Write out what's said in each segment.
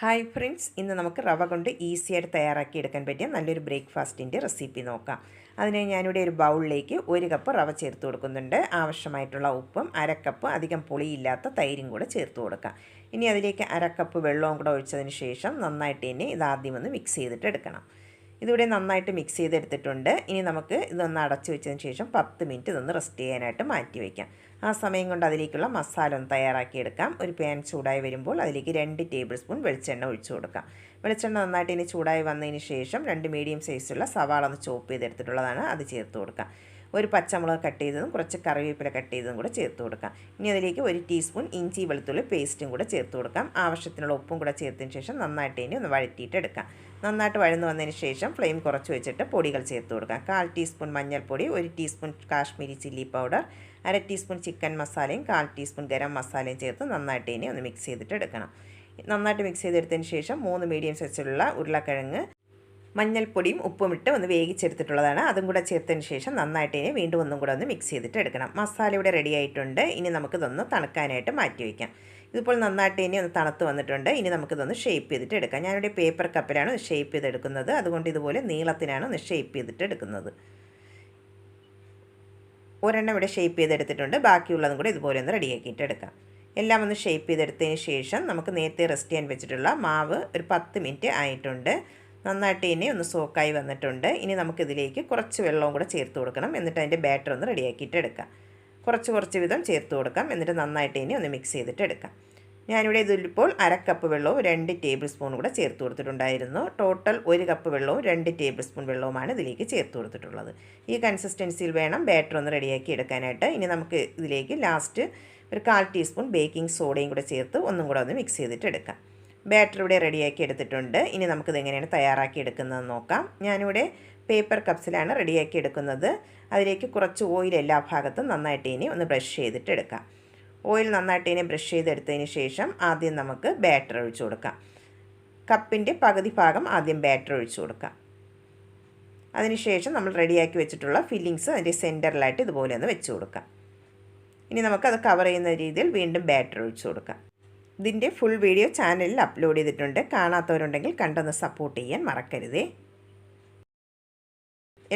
Hi friends ഇന്ന് നമുക്ക് റവ കൊണ്ട് ഈസിയായിട്ട് തയ്യാറാക്കി എടുക്കാൻ പറ്റിയ നല്ലൊരു ബ്രേക്ക്ഫാസ്റ്റിന്റെ റെസിപ്പി നോക്കാം. അതിന് ഞാനിവിടെ ഒരു ബൗളിലേക്ക് ഒരു കപ്പ് റവ ചേർത്ത് കൊടുക്കുന്നുണ്ട്. ആവശ്യമായിട്ടുള്ള ഉപ്പും അരക്കപ്പ് അധികം പുളിയില്ലാത്ത തൈരും കൂടെ ചേർത്ത് കൊടുക്കാം. ഇനി അതിലേക്ക് അരക്കപ്പ് വെള്ളവും കൂടെ ഒഴിച്ചതിന് ശേഷം നന്നായിട്ട് തന്നെ ഇതാദ്യം ഒന്ന് മിക്സ് ചെയ്തിട്ട് എടുക്കണം. ഇതിവിടെ നന്നായിട്ട് മിക്സ് ചെയ്തെടുത്തിട്ടുണ്ട്. ഇനി നമുക്ക് ഇതൊന്ന് അടച്ചു വെച്ചതിന് ശേഷം പത്ത് മിനിറ്റ് ഇതൊന്ന് റെസ്റ്റ് ചെയ്യാനായിട്ട് മാറ്റി വയ്ക്കാം ആ സമയം കൊണ്ട് അതിലേക്കുള്ള മസാല ഒന്ന് തയ്യാറാക്കിയെടുക്കാം. ഒരു പാൻ ചൂടായി വരുമ്പോൾ അതിലേക്ക് രണ്ട് ടേബിൾ സ്പൂൺ വെളിച്ചെണ്ണ ഒഴിച്ചു കൊടുക്കാം. വെളിച്ചെണ്ണ നന്നായിട്ട് ഇനി ചൂടായി വന്നതിന് ശേഷം രണ്ട് മീഡിയം സൈസുള്ള സവാള ഒന്ന് ചോപ്പ് ചെയ്തെടുത്തിട്ടുള്ളതാണ്. അത് ചേർത്ത് കൊടുക്കാം. ഒരു പച്ചമുളക് കട്ട് ചെയ്തതും കുറച്ച് കറിവേപ്പില കട്ട് ചെയ്തതും കൂടെ ചേർത്ത് കൊടുക്കാം. ഇനി അതിലേക്ക് ഒരു ടീസ്പൂൺ ഇഞ്ചി വെളുത്തുള്ളി പേസ്റ്റും കൂടെ ചേർത്ത് കൊടുക്കാം. ആവശ്യത്തിനുള്ള ഉപ്പും കൂടെ ചേർത്തതിന് ശേഷം നന്നായിട്ട് ഇനി ഒന്ന് വഴറ്റിയിട്ട് എടുക്കാം. നന്നായിട്ട് വഴന്ന് വന്നതിന് ശേഷം ഫ്ലെയിം കുറച്ച് വെച്ചിട്ട് പൊടികൾ ചേർത്ത് കൊടുക്കാം. കാൽ ടീസ്പൂൺ മഞ്ഞൾപ്പൊടി ഒരു ടീസ്പൂൺ കാശ്മീരി ചില്ലി പൗഡർ അര ടീസ്പൂൺ ചിക്കൻ മസാലയും കാൽ ടീസ്പൂൺ ഗരം മസാലയും ചേർത്ത് നന്നായിട്ട് ഇനി ഒന്ന് മിക്സ് ചെയ്തിട്ട് എടുക്കണം. നന്നായിട്ട് മിക്സ് ചെയ്തെടുത്തതിന് ശേഷം മൂന്ന് മീഡിയം സൈസിലുള്ള ഉരുളക്കിഴങ്ങ് മഞ്ഞൾപ്പൊടിയും ഉപ്പും ഇട്ട് ഒന്ന് വേവിച്ചെടുത്തിട്ടുള്ളതാണ്. അതും കൂടെ ചേർത്തതിന് ശേഷം നന്നായിട്ട് ഇനി വീണ്ടും ഒന്നും കൂടെ ഒന്ന് മിക്സ് ചെയ്തിട്ട് എടുക്കണം. മസാല ഇവിടെ റെഡി ആയിട്ടുണ്ട്. ഇനി നമുക്കിതൊന്ന് തണുക്കാനായിട്ട് മാറ്റി വയ്ക്കാം ഇതിപ്പോൾ നന്നായിട്ട് ഇനി ഒന്ന് തണുത്ത് വന്നിട്ടുണ്ട്. ഇനി നമുക്കിതൊന്ന് ഷേപ്പ് ചെയ്തിട്ട് എടുക്കാം. ഞാനിവിടെ പേപ്പർ കപ്പിലാണ് ഷേപ്പ് ചെയ്തെടുക്കുന്നത്. അതുകൊണ്ട് ഇതുപോലെ നീളത്തിനാണ് ഒന്ന് ഷേപ്പ് ചെയ്തിട്ട് എടുക്കുന്നത്. ഒരെണ്ണം ഇവിടെ ഷേപ്പ് ചെയ്തെടുത്തിട്ടുണ്ട്. ബാക്കിയുള്ളതും കൂടെ ഇതുപോലെ ഒന്ന് റെഡിയാക്കിയിട്ട് എടുക്കാം. എല്ലാം ഒന്ന് ഷേപ്പ് ചെയ്തെടുത്തതിന് ശേഷം നമുക്ക് നേരത്തെ റെസ്റ്റ് ചെയ്യാൻ വെച്ചിട്ടുള്ള മാവ് ഒരു പത്ത് മിനിറ്റ് ആയിട്ടുണ്ട്. നന്നായിട്ട് ഇനി ഒന്ന് സോക്കായി വന്നിട്ടുണ്ട്. ഇനി നമുക്കിതിലേക്ക് കുറച്ച് വെള്ളവും കൂടെ ചേർത്ത് കൊടുക്കണം. എന്നിട്ട് അതിന്റെ ബാറ്റർ ഒന്ന് റെഡിയാക്കിയിട്ട് എടുക്കാം. കുറച്ച് കുറച്ച് വിധം ചേർത്ത് കൊടുക്കാം. എന്നിട്ട് നന്നായിട്ട് ഇനി ഒന്ന് മിക്സ് ചെയ്തിട്ട് എടുക്കാം. ഞാനിവിടെ ഇതിലിപ്പോൾ അര കപ്പ് വെള്ളവും രണ്ട് ടേബിൾ സ്പൂൺ കൂടെ ചേർത്ത് കൊടുത്തിട്ടുണ്ടായിരുന്നു. ടോട്ടൽ ഒരു കപ്പ് വെള്ളവും രണ്ട് ടേബിൾ സ്പൂൺ വെള്ളവുമാണ് ഇതിലേക്ക് ചേർത്ത് കൊടുത്തിട്ടുള്ളത്. ഈ കൺസിസ്റ്റൻസിയിൽ വേണം ബാറ്റർ ഒന്ന് റെഡിയാക്കി എടുക്കാനായിട്ട്. ഇനി നമുക്ക് ഇതിലേക്ക് ലാസ്റ്റ് ഒരു കാൽ ടീസ്പൂൺ ബേക്കിംഗ് സോഡയും കൂടെ ചേർത്ത് ഒന്നും കൂടെ ഒന്ന് മിക്സ് ചെയ്തിട്ട് എടുക്കാം. ബാറ്റർ ഇവിടെ റെഡിയാക്കി എടുത്തിട്ടുണ്ട്. ഇനി നമുക്കിത് എങ്ങനെയാണ് തയ്യാറാക്കി എടുക്കുന്നതെന്ന് നോക്കാം. ഞാനിവിടെ പേപ്പർ കപ്സിലാണ് റെഡിയാക്കി എടുക്കുന്നത്. അതിലേക്ക് കുറച്ച് ഓയിൽ എല്ലാ ഭാഗത്തും നന്നായിട്ട് ഇനി ഒന്ന് ബ്രഷ് ചെയ്തിട്ട് എടുക്കാം. ഓയിൽ നന്നായിട്ട് ഇനി ബ്രഷ് ചെയ്തെടുത്തതിന് ശേഷം ആദ്യം നമുക്ക് ബാറ്റർ ഒഴിച്ചു കൊടുക്കാം. കപ്പിന്റെ പകുതി ഭാഗം ആദ്യം ബാറ്റർ ഒഴിച്ചു കൊടുക്കാം. അതിനുശേഷം നമ്മൾ റെഡിയാക്കി വെച്ചിട്ടുള്ള ഫില്ലിങ്സ് അതിന്റെ സെന്ററിലായിട്ട് ഇതുപോലെ ഒന്ന് വെച്ച് കൊടുക്കാം. ഇനി നമുക്കത് കവർ ചെയ്യുന്ന രീതിയിൽ വീണ്ടും ബാറ്റർ ഒഴിച്ചു കൊടുക്കാം. ഇതിന്റെ ഫുൾ വീഡിയോ ചാനലിൽ അപ്ലോഡ് ചെയ്തിട്ടുണ്ട്. കാണാത്തവരുണ്ടെങ്കിൽ കണ്ടൊന്ന് സപ്പോർട്ട് ചെയ്യാൻ മറക്കരുതേ.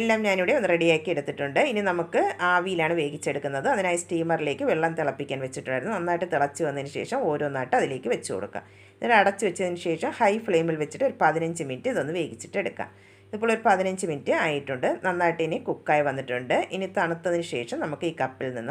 എല്ലാം ഞാനിവിടെ ഒന്ന് റെഡിയാക്കി എടുത്തിട്ടുണ്ട്. ഇനി നമുക്ക് ആവിയിലാണ് വേവിച്ചെടുക്കുന്നത്. അതിനായി സ്റ്റീമറിലേക്ക് വെള്ളം തിളപ്പിക്കാൻ വെച്ചിട്ടുണ്ടായിരുന്നു. നന്നായിട്ട് തിളച്ച് വന്നതിന് ശേഷം ഓരോന്നായിട്ട് അതിലേക്ക് വെച്ച് കൊടുക്കുക. എന്നിട്ട് അടച്ച് വെച്ചതിന് ശേഷം ഹൈ ഫ്ലെയിമിൽ വെച്ചിട്ട് ഒരു പതിനഞ്ച് മിനിറ്റ് ഇതൊന്ന് വേവിച്ചിട്ട് എടുക്കാം ഇപ്പോൾ ഒരു പതിനഞ്ച് മിനിറ്റ് ആയിട്ടുണ്ട്. നന്നായിട്ട് ഇനി കുക്കായി വന്നിട്ടുണ്ട്. ഇനി തണുത്തതിന് ശേഷം നമുക്ക് ഈ കപ്പിൽ നിന്നും